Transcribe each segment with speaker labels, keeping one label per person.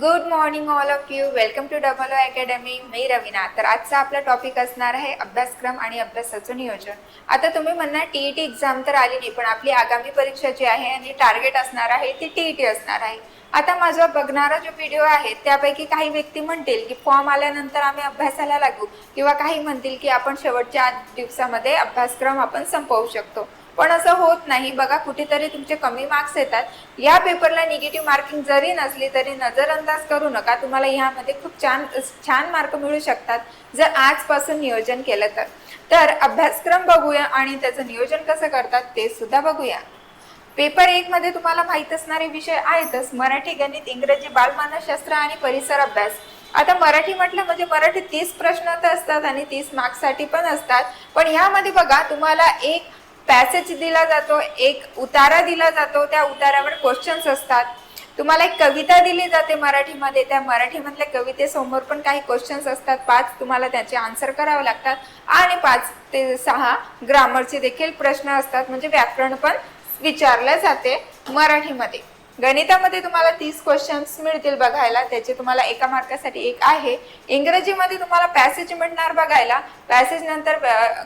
Speaker 1: Good morning all of you welcome to double O academy मी रवीना. तर आजचा आपला topic असणार आहे अभ्यासक्रम आणि अभ्यासाचं नियोजन. आता तुम्ही म्हणणार टीईटी एक्झाम तर आली नाही पण आपली आगामी परीक्षा जी आहे आणि टार्गेट असणार आहे ती टीईटी असणार आहे. आता माझा बघणारा जो व्हिडिओ आहे त्यापैकी काही व्यक्ती म्हणतील की फॉर्म आल्यानंतर आम्ही अभ्यासाला लागू किंवा काही म्हणतील की आपण शेवटच्या आठ दिवसामध्ये अभ्यासक्रम आपण संपवू शकतो. पण असं होत नाही. बघा कुठेतरी तुमचे कमी मार्क्स येतात. या पेपरला निगेटिव्ह मार्किंग जरी नसली तरी नजरअंदाज करू नका. तुम्हाला ह्यामध्ये खूप छान छान मार्क मिळू शकतात. जर आजपासून नियोजन केलं तर. तर अभ्यासक्रम बघूया आणि त्याचं नियोजन कसं करतात ते सुद्धा बघूया. पेपर एक मध्ये तुम्हाला माहीत असणारे विषय आहेतच. मराठी गणित इंग्रजी बालमानसशास्त्र आणि परिसर अभ्यास. आता मराठी म्हटलं म्हणजे मराठी तीस प्रश्न तर असतात आणि तीस मार्क्ससाठी पण असतात. पण ह्यामध्ये बघा तुम्हाला एक पॅसेज दिला जातो एक उतारा दिला जातो त्या उतारावर क्वेश्चन्स असतात. तुम्हाला एक कविता दिली जाते मराठीमध्ये त्या मराठीमधल्या कवितेसमोर पण काही क्वेश्चन्स असतात. पाच तुम्हाला त्याचे आन्सर करावे लागतात. आणि पाच ते सहा ग्रामरचे देखील प्रश्न असतात. म्हणजे व्याकरण पण विचारले जाते मराठीमध्ये. गणितामध्ये तुम्हाला तीस क्वेश्चन्स मिळतील बघायला. त्याचे तुम्हाला एका मार्कासाठी एक आहे. इंग्रजीमध्ये तुम्हाला पॅसेज मिळणार बघायला. पॅसेज नंतर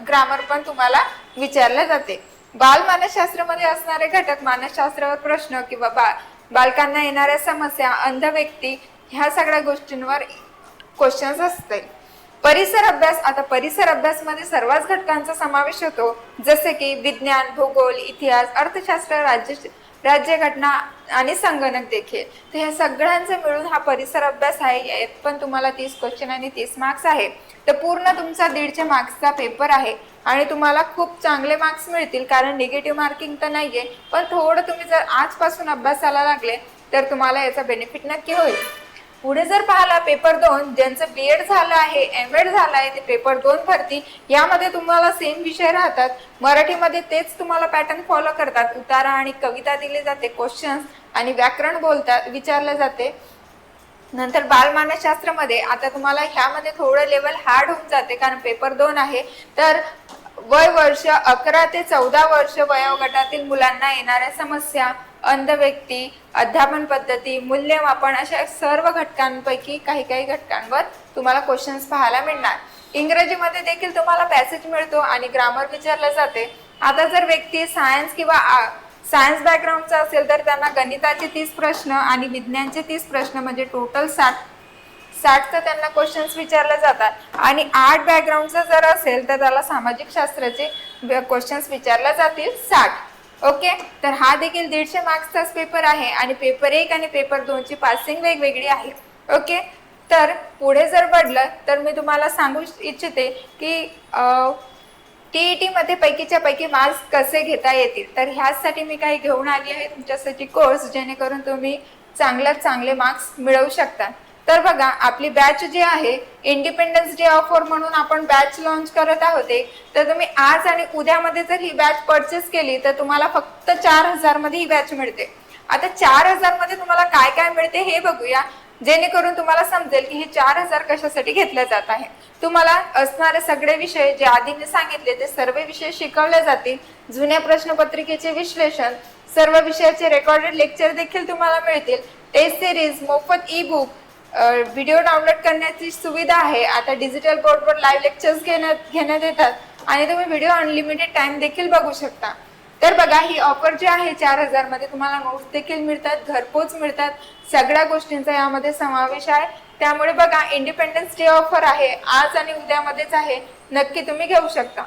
Speaker 1: ग्रामर पण तुम्हाला विचारले जाते. बालमानसशास्त्रामध्ये असणारे घटक मानसशास्त्रावर प्रश्न किंवा बा बालकांना येणाऱ्या समस्या अंध व्यक्ती ह्या सगळ्या गोष्टींवर क्वेश्चन्स असते. परिसर अभ्यास आता परिसर अभ्यासमध्ये सर्वच घटकांचा समावेश होतो. जसे की विज्ञान भूगोल इतिहास अर्थशास्त्र राज्य राज्यघटना आणि संगणक देखील. तर ह्या सगळ्यांचं मिळून हा परिसर अभ्यास आहे. यात पण तुम्हाला तीस क्वेश्चन आणि तीस मार्क्स आहे. तर पूर्ण तुमचा दीडशे मार्क्सचा पेपर आहे. आणि तुम्हाला खूप चांगले मार्क्स मिळतील. कारण निगेटिव्ह मार्किंग तर नाही आहे पण थोडं तुम्ही जर आजपासून अभ्यासाला लागले तर तुम्हाला याचा बेनिफिट नक्की होईल. पुढे जर पाहिला पेपर दोन ज्यांचं बी एड झालं आहे एम एड झालं आहे ते पेपर दोन भरती यामध्ये तुम्हाला सेम विषय राहतात. मराठीमध्ये तेच तुम्हाला पॅटर्न फॉलो करतात. उतारा आणि कविता दिली जाते क्वेश्चन्स आणि व्याकरण बोलतात विचारले जाते. नंतर बालमानसशास्त्रामध्ये आता तुम्हाला ह्यामध्ये थोडं लेवल हार्ड होऊन जाते कारण पेपर दोन आहे. तर वय वर्ष अकरा ते चौदा वर्ष वयोगटातील मुलांना येणाऱ्या समस्या अंध व्यक्ती अध्यापन पद्धती मूल्यमापन अशा सर्व घटकांपैकी काही काही घटकांवर तुम्हाला क्वेश्चन्स पाहायला मिळणार. इंग्रजीमध्ये देखील तुम्हाला पॅसेज मिळतो आणि ग्रामर विचारलं जाते. आता जर व्यक्ती सायन्स किंवा सायन्स बॅकग्राऊंडचा असेल तर त्यांना गणिताचे तीस प्रश्न आणि विज्ञानचे तीस प्रश्न म्हणजे टोटल साठ साठचं त्यांना क्वेश्चन्स विचारले जातात. आणि आर्ट बॅकग्राऊंडचं जर असेल तर त्याला सामाजिक शास्त्राचे क्वेश्चन्स विचारले जातील साठ. ओके? तर हा देखील दीडशे मार्क्सचाच पेपर आहे आणि पेपर एक आणि पेपर दोनची पासिंग वेगवेगळी आहे. ओके? तर पुढे जर पडलं तर मी तुम्हाला सांगू इच्छिते की टी ई टीमध्ये पैकीच्या पैकी मार्क्स कसे घेता येतील? तर ह्यासाठी मी काही घेऊन आली आहे तुमच्यासाठी कोर्स जेणेकरून तुम्ही चांगल्यात चांगले मार्क्स मिळवू शकता. तर बघा आपली बॅच जी आहे इंडिपेंडन्स डे ऑफर म्हणून आपण बॅच लॉन्च करत आहोत तर तुम्ही आज आणि उद्यामध्ये जर ही बॅच परचेस केली तर तुम्हाला फक्त चार हजारमध्ये ही बॅच मिळते. आता चार हजारमध्ये तुम्हाला काय काय मिळते हे बघूया. जेणेकरून तुम्हाला समजेल की हे चार हजार कशासाठी घेतले जात आहे. तुम्हाला असणारे सगळे विषय जे आधी मी सांगितले ते सर्व विषय शिकवले जातील. जुन्या प्रश्नपत्रिकेचे विश्लेषण सर्व विषयाचे रेकॉर्डेड लेक्चर देखील तुम्हाला मिळतील. टेस्ट सिरीज मोफत ई बुक व्हिडिओ डाउनलोड करण्याची सुविधा आहे. आता डिजिटल बोर्डवर लाईव्ह लेक्चर्स घेण्यात घेण्यात येतात. आणि तुम्ही व्हिडिओ अनलिमिटेड टाइम देखील बघू शकता. तर बघा ही ऑफर जी आहे चार हजारमध्ये तुम्हाला नोट्स देखील मिळतात घरपोच मिळतात. सगळ्या गोष्टींचा यामध्ये समावेश आहे. त्यामुळे बघा इंडिपेंडन्स डे ऑफर आहे. आज आणि उद्यामध्येच आहे. नक्की तुम्ही घेऊ शकता.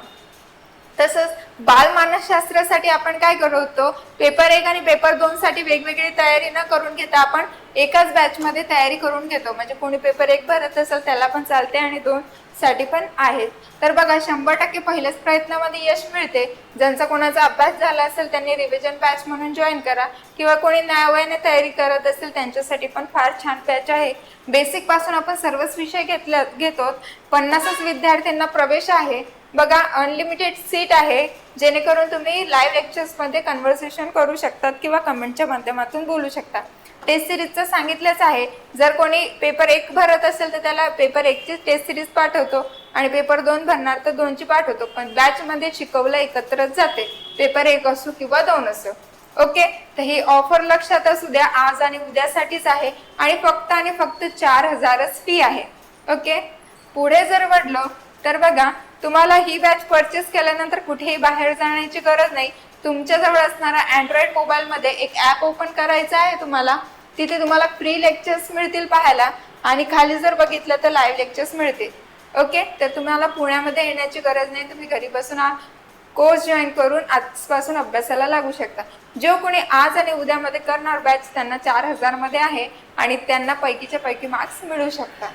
Speaker 1: तसंच बालमानसशास्त्रासाठी आपण काय करतो? पेपर एक आणि पेपर दोन साठी वेगवेगळी तयारी न करून घेता आपण एकाच बॅचमध्ये तयारी करून घेतो. म्हणजे कोणी पेपर एक भरत असेल त्याला पण चालते आणि दोन साठी पण आहेत तर बघा शंभर टक्के पहिल्याच प्रयत्नामध्ये यश मिळते. ज्यांचा कोणाचा अभ्यास झाला असेल त्यांनी रिव्हिजन बॅच म्हणून जॉईन करा. किंवा कोणी न्यायालयाने तयारी करत असेल त्यांच्यासाठी पण फार छान बॅच आहे. बेसिकपासून आपण सर्वच विषय घेतल्या घेतो. पन्नासच विद्यार्थ्यांना प्रवेश आहे. बघा अनलिमिटेड सीट आहे जेणेकरून तुम्ही लाईव्ह लेक्चर्समध्ये कन्व्हर्सेशन करू शकतात किंवा कमेंटच्या माध्यमातून बोलू शकता टेस्ट सिरीजचं सांगितलंच आहे जर कोणी पेपर एक भरत असेल तर त्याला पेपर एकची टेस्ट सिरीज पाठवतो आणि पेपर दोन भरणार तर दोनची पाठवतो पण बॅचमध्ये शिकवलं एकत्रच जाते पेपर एक असो किंवा दोन असो. ओके तर ही ऑफर लक्षात असू द्या आज आणि उद्यासाठीच आहे आणि फक्त आणि फक्त चार हजारच फी आहे. ओके पुढे जर वडलो तर बघा तुम्हाला ही बॅच परचेस केल्यानंतर कुठेही बाहेर जाण्याची गरज नाही. तुमच्याजवळ असणारा अँड्रॉइड मोबाईलमध्ये एक ॲप ओपन करायचा आहे तुम्हाला. तिथे तुम्हाला फ्री लेक्चर्स मिळतील पाहायला आणि खाली जर बघितलं तर लाईव्ह लेक्चर्स मिळतील. ओके तर तुम्हाला पुण्यामध्ये येण्याची गरज नाही. तुम्ही घरी बसून कोर्स जॉईन करून आजपासून अभ्यासाला लागू शकता. जो कोणी आज आणि उद्यामध्ये करणार बॅच त्यांना चार हजारमध्ये आहे आणि त्यांना पैकीच्या पैकी मार्क्स मिळू शकतात.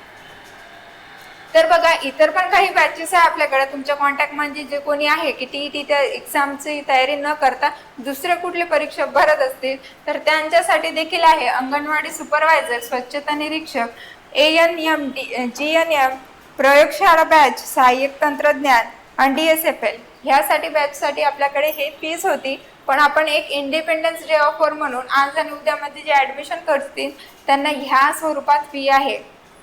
Speaker 1: तर बघा इतर पण काही बॅचेस आहे आपल्याकडे. तुमच्या कॉन्टॅक्ट म्हणजे जे कोणी आहे की टी टी त्या एक्झामची तयारी न करता दुसरे कुठले परीक्षा भरत असतील तर त्यांच्यासाठी देखील आहे अंगणवाडी सुपरवायझर स्वच्छता निरीक्षक A N M D G N M प्रयोगशाळा बॅच सहाय्यक तंत्रज्ञान आणि डी एस एफ एल ह्यासाठी बॅचसाठी आपल्याकडे हे फीस होती. पण आपण एक इंडिपेंडन्स डे ऑफर म्हणून आज आणि उद्यामध्ये जे ॲडमिशन करतील त्यांना ह्या स्वरूपात फी आहे.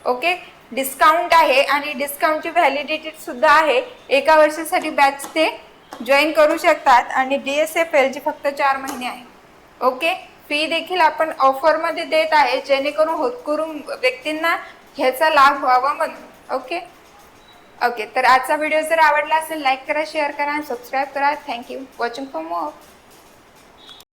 Speaker 1: ओके डिस्काउंट आहे आणि डिस्काउंटची व्हॅलिडिटी सुद्धा आहे. एका वर्षासाठी बॅच ते जॉईन करू शकतात आणि डी एस एफ एलची फक्त चार महिने आहे. ओके फी देखील आपण ऑफरमध्ये देत आहे जेणेकरून होतकरून व्यक्तींना ह्याचा लाभ व्हावा म्हणून. ओके ओके तर आजचा व्हिडिओ जर आवडला असेल लाईक करा शेअर करा आणि सबस्क्राईब करा थँक्यू वॉचिंग फॉर मोर